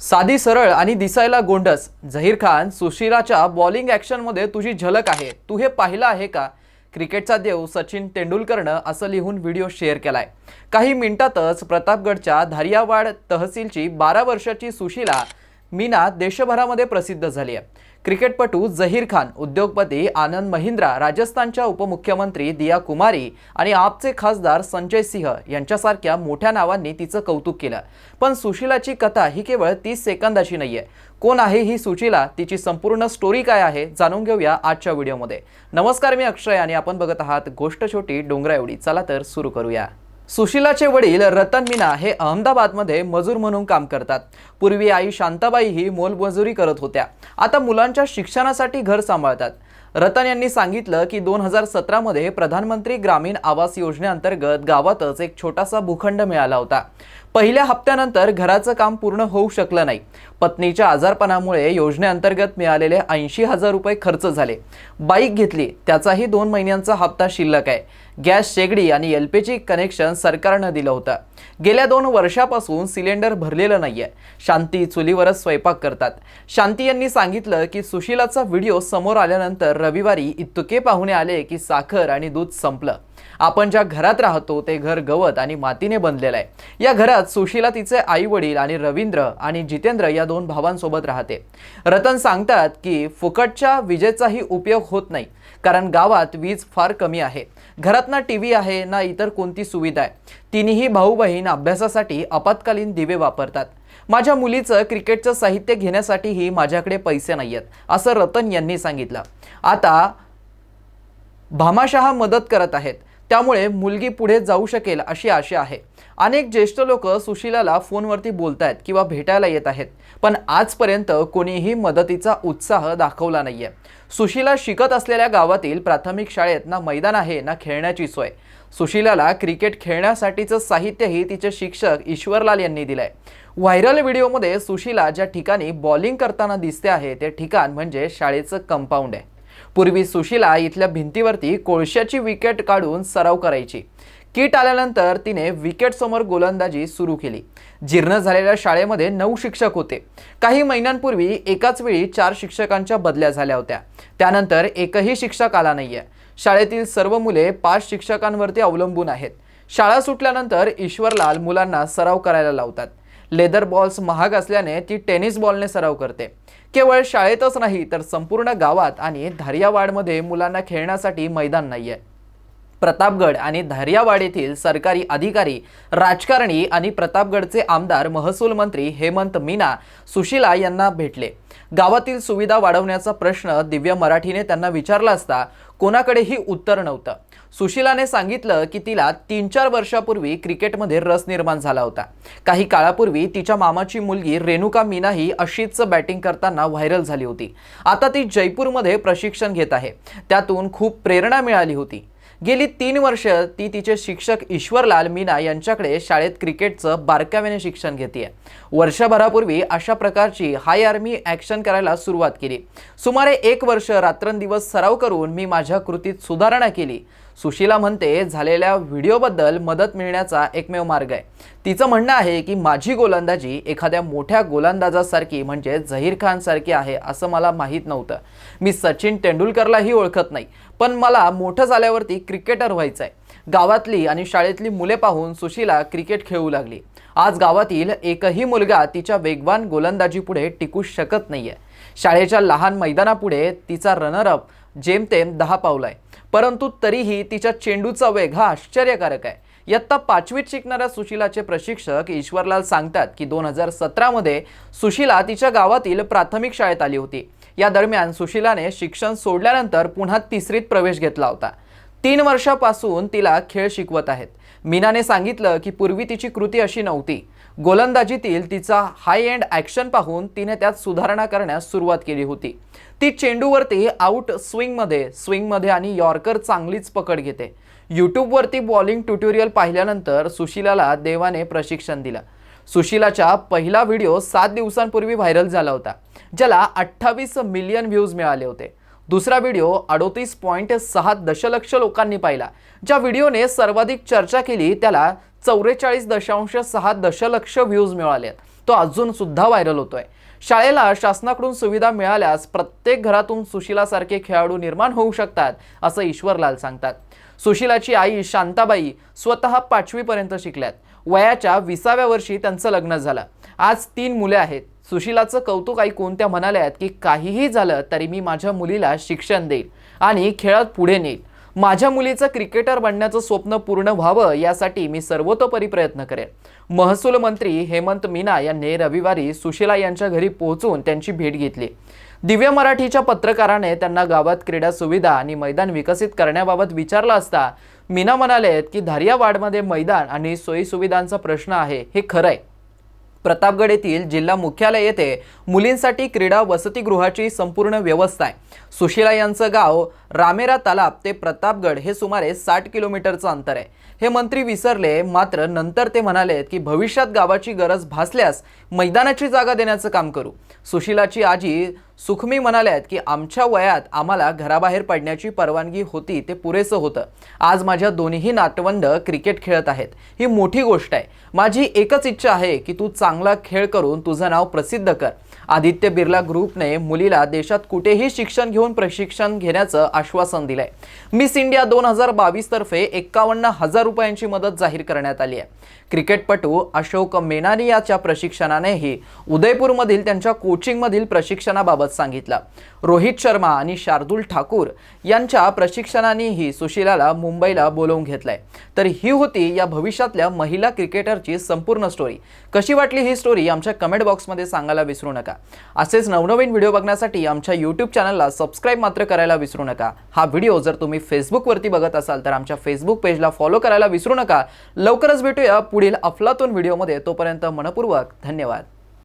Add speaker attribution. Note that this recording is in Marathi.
Speaker 1: साधी सरळ आणि दिसायला गोंडस. झहीर खान सुशिलाच्या बॉलिंग ॲक्शनमध्ये तुझी झलक आहे. तू हे पाहिलं आहे का? क्रिकेटचा देव सचिन तेंडुलकरनं असं लिहून व्हिडिओ शेअर केलाय. काही मिनिटातच प्रतापगडच्या धारियावाड तहसीलची बारा वर्षाची सुशिला मीना देशभरामध्ये प्रसिद्ध झाली आहे. क्रिकेटपटू झहीर खान उद्योगपती आनंद महिंद्रा राजस्थानच्या उपमुख्यमंत्री दिया कुमारी आणि आपचे खासदार संजय सिंह यांच्यासारख्या मोठ्या नावांनी तिचं कौतुक केलं. पण सुशिलाची कथा ही केवळ तीस सेकंदाची नाहीये. कोण आहे ही सुशिला? तिची संपूर्ण स्टोरी काय आहे? जाणून घेऊया आजच्या व्हिडिओमध्ये. नमस्कार मी अक्षय आणि आपण बघत आहात गोष्ट छोटी डोंगरा एवढी चला तर सुरू करूया. सुशिलाचे वडील रतन मीना हे अहमदाबादमध्ये मजूर म्हणून काम करतात. पूर्वी आई शांताबाई ही मोलमजुरी करत होत्या. आता मुलांच्या शिक्षणासाठी घर सांभाळतात. रतन यांनी सांगितलं की दोन हजार सतरामध्ये प्रधानमंत्री ग्रामीण आवास योजनेअंतर्गत गावातच एक छोटासा भूखंड मिळाला होता. पहिल्या हप्त्यानंतर घराचं काम पूर्ण होऊ शकलं नाही. पत्नीच्या आजारपणामुळे योजनेअंतर्गत मिळालेले ऐंशी हजार रुपये खर्च झाले. बाईक घेतली त्याचाही दोन महिन्यांचा हप्ता शिल्लक आहे. गॅस शेगडी आणि एल पी जी कनेक्शन सरकारनं दिलं होतं. गेल्या दोन वर्षापासून सिलेंडर भरलेलं नाहीये. शांती चुलीवरच स्वयंपाक करतात. शांती यांनी सांगितलं की सुशिलाचा व्हिडिओ समोर आल्यानंतर रविवारी इतके पाहुणे आले की साखर आणि दूध संपलं. आपण ज्या घरात राहतो ते घर गवत आणि मातीने बनलेलं आहे. या घरात सुशीला तिचे आई वडील आणि रवींद्र आणि जितेंद्र या दोन भावांसोबत राहते. रतन सांगतात की फुकटच्या विजेचाही उपयोग होत नाही कारण गावात वीज फार कमी आहे. घरात ना टी व्ही आहे ना इतर कोणती सुविधा आहे. तिन्ही भाऊ बहीण अभ्यासासाठी आपत्कालीन दिवे वापरतात. माझ्या मुलीचं क्रिकेटचं साहित्य घेण्यासाठीही माझ्याकडे पैसे नाही आहेत असं रतन यांनी सांगितलं. आता भामाशहा मदत करत आहेत. त्यामुळे मुलगी पुढे जाऊ शकेल अशी आशा आहे. अनेक ज्येष्ठ लोक सुशिलाला फोनवरती बोलतायत किंवा भेटायला येत आहेत पण आजपर्यंत कोणीही मदतीचा उत्साह दाखवला नाहीये. सुशिला शिकत असलेल्या गावातील प्राथमिक शाळेत ना मैदान आहे ना खेळण्याची सोय. सुशिलाला क्रिकेट खेळण्यासाठीचं साहित्यही तिचे शिक्षक ईश्वरलाल यांनी दिलंय. व्हायरल व्हिडिओमध्ये सुशिला ज्या ठिकाणी बॉलिंग करताना दिसते आहे ते ठिकाण म्हणजे शाळेचं कंपाऊंड आहे. पूर्वी सुशिला इथल्या भिंतीवरती कोळशाची विकेट काढून सराव करायची. किट आल्यानंतर तिने विकेटसमोर गोलंदाजी सुरू केली. जीर्ण झालेल्या शाळेमध्ये नऊ शिक्षक होते. काही महिन्यांपूर्वी एकाच वेळी चार शिक्षकांच्या बदल्या झाल्या होत्या. त्यानंतर एकही शिक्षक आला नाहीये. शाळेतील सर्व मुले पाच शिक्षकांवरती अवलंबून आहेत. शाळा सुटल्यानंतर ईश्वरलाल मुलांना सराव करायला लावतात. लेदर बॉल्स महाग असल्याने ती टेनिस बॉलने सराव करते. केवळ शाळेतच नाही तर संपूर्ण गावात आणि धारियावाडमध्ये मुलांना खेळण्यासाठी मैदान नाही आहे प्रतापगड आणि धैर्यावाड येथील सरकारी अधिकारी राजकारणी आणि प्रतापगडचे आमदार महसूल मंत्री हेमंत मीना सुशिला यांना भेटले. गावातील सुविधा वाढवण्याचा प्रश्न दिव्य मराठीने त्यांना विचारला असता कोणाकडेही उत्तर नव्हतं. सुशिलाने सांगितलं की तिला तीन चार वर्षापूर्वी क्रिकेटमध्ये रस निर्माण झाला होता. काही काळापूर्वी तिच्या मामाची मुलगी रेणुका मीना ही अशीच बॅटिंग करताना व्हायरल झाली होती. आता ती जयपूरमध्ये प्रशिक्षण घेत आहे. त्यातून खूप प्रेरणा मिळाली होती. गेली तीन वर्ष ती तिचे शिक्षक ईश्वरलाल मीना यांच्याकडे शाळेत क्रिकेटचं बारकाव्याने शिक्षण घेते वर्षभरापूर्वी अशा प्रकारची हाय आर्मी ॲक्शन करायला सुरुवात केली. सुमारे एक वर्ष रात्रंदिवस सराव करून मी माझ्या कृतीत सुधारणा केली. सुशीला म्हणते झालेल्या व्हिडिओबद्दल मदत मिळण्याचा एकमेव मार्ग आहे. तिचं म्हणणं आहे की माझी गोलंदाजी एखाद्या मोठ्या गोलंदाजासारखी म्हणजे झहीर खान सारखी आहे असं मला माहीत नव्हतं. मी सचिन तेंडुलकरलाही ओळखत नाही पण मला मोठं झाल्यावरती क्रिकेटर व्हायचं आहे. गावातली आणि शाळेतली मुले पाहून सुशीला क्रिकेट खेळू लागली. आज गावातील एकही मुलगा तिच्या वेगवान गोलंदाजीपुढे टिकू शकत नाहीये. शाळेच्या लहान मैदानापुढे तिचा रनरअप जेमतेम दहा पावलं आहे परंतु तरीही तिच्या चेंडूचा वेग हा आश्चर्यकारक आहे. इयत्ता पाचवीत शिकणाऱ्या सुशीलाचे प्रशिक्षक ईश्वरलाल सांगतात की दोन हजार सतरामध्ये सुशीला तिच्या गावातील प्राथमिक शाळेत आली होती. या दरम्यान सुशीलाने शिक्षण सोडल्यानंतर पुन्हा तिसरीत प्रवेश घेतला होता. तीन वर्षापासून तिला खेळ शिकवत आहेत. मीनाने सांगितलं की पूर्वी तिची कृती अशी नव्हती. गोलंदाजीतील तिचा हाय एंड ॲक्शन पाहून तिने त्यात सुधारणा करण्यास सुरुवात केली होती. ती चेंडूवरती आउट स्विंगमध्ये स्विंगमध्ये आणि यॉर्कर चांगलीच पकड घेते. यूट्यूबवरती बॉलिंग ट्युटोरियल पाहिल्यानंतर सुशिलाला देवाने प्रशिक्षण दिलं. सुशीलाच्या पहिला व्हिडिओ सात दिवसांपूर्वी व्हायरल झाला होता ज्याला अठ्ठावीस मिलियन व्ह्यूज मिळाले होते. दुसरा व्हिडिओ अडोतीस पॉईंट सहा दशलक्ष लोकांनी पाहिला. ज्या व्हिडिओने सर्वाधिक चर्चा केली त्याला चौवेचाळीस दशांश सहा दशलक्ष व्ह्यूज मिळाले. तो अजून सुद्धा व्हायरल होतोय. शाळेला शासनाकडून सुविधा मिळाल्यास प्रत्येक घरातून सुशिलासारखे खेळाडू निर्माण होऊ शकतात असं ईश्वरलाल सांगतात. सुशिलाची आई शांताबाई स्वतः पाचवीपर्यंत शिकल्यात. वयाच्या विसाव्या वर्षी त्यांचं लग्न झालं. आज तीन मुले आहेत. सुशिलाचं कौतुक आई कोणत्या म्हणाल्यात की काहीही झालं तरी मी माझ्या मुलीला शिक्षण देईल आणि खेळात पुढे नेईल माझ्या मुलीचं क्रिकेटर बनण्याचं स्वप्न पूर्ण व्हावं यासाठी मी सर्वतोपरी प्रयत्न करेन. महसूल मंत्री हेमंत मीना यांनी रविवारी सुशिला यांच्या घरी पोहोचून त्यांची भेट घेतली. दिव्य मराठीच्या पत्रकाराने त्यांना गावात क्रीडा सुविधा आणि मैदान विकसित करण्याबाबत विचारलं असता मीना म्हणाले की धारिया वार्डमध्ये मैदान आणि सोयीसुविधांचा प्रश्न आहे हे खरं आहे प्रतापगड येथील जिल्हा मुख्यालय येथे मुलींसाठी क्रीडा वसतिगृहाची संपूर्ण व्यवस्था आहे. सुशिला यांचं गाव रामेरा तालाब ते प्रतापगड हे सुमारे साठ किलोमीटरचं अंतर आहे. हे मंत्री विसरले मात्र नंतर ते म्हणाले की भविष्यात गावाची गरज भासल्यास मैदानाची जागा देण्याचं काम करू. सुशिलाची आजी सुखमी म्हणाल्यात की आमच्या वयात आम्हाला घराबाहेर पडण्याची परवानगी होती ते पुरेसं होतं. आज माझ्या दोन्ही नातवंड क्रिकेट खेळत आहेत. ही मोठी गोष्ट आहे. माझी एकच इच्छा आहे की तू चांगला खेळ करून तुझं नाव प्रसिद्ध कर. आदित्य बिर्ला ग्रुपने मुलीला देशात कुठेही शिक्षण घेऊन प्रशिक्षण घेण्याचं आश्वासन दिलंय. मिस इंडिया दोन हजार बावीस तर्फे एक्कावन्न हजार रुपयांची मदत जाहीर करण्यात आली आहे. क्रिकेटपटू अशोक मेनानियाच्या प्रशिक्षणानेही उदयपूरमधील त्यांच्या कोचिंगमधील प्रशिक्षणाबाबत सांगितलं. रोहित शर्मा आणि शार्दुल ठाकूर यांच्या प्रशिक्षणानेही सुशिलाला मुंबईला बोलवून घेतलंय. तर ही होती या भविष्यातल्या महिला क्रिकेटरची संपूर्ण स्टोरी कशी वाटली ही स्टोरी आमच्या कमेंट बॉक्समध्ये सांगायला विसरू नका. असेच नवनवीन व्हिडिओ बघण्यासाठी आमच्या यूट्यूब चॅनलला सबस्क्राईब मात्र करायला विसरू नका. हा व्हिडिओ जर तुम्ही फेसबुकवरती बघत असाल तर आमच्या फेसबुक पेजला फॉलो करायला विसरू नका. लवकरच भेटूया पुढील अफलातून व्हिडिओमध्ये तोपर्यंत मनपूर्वक धन्यवाद.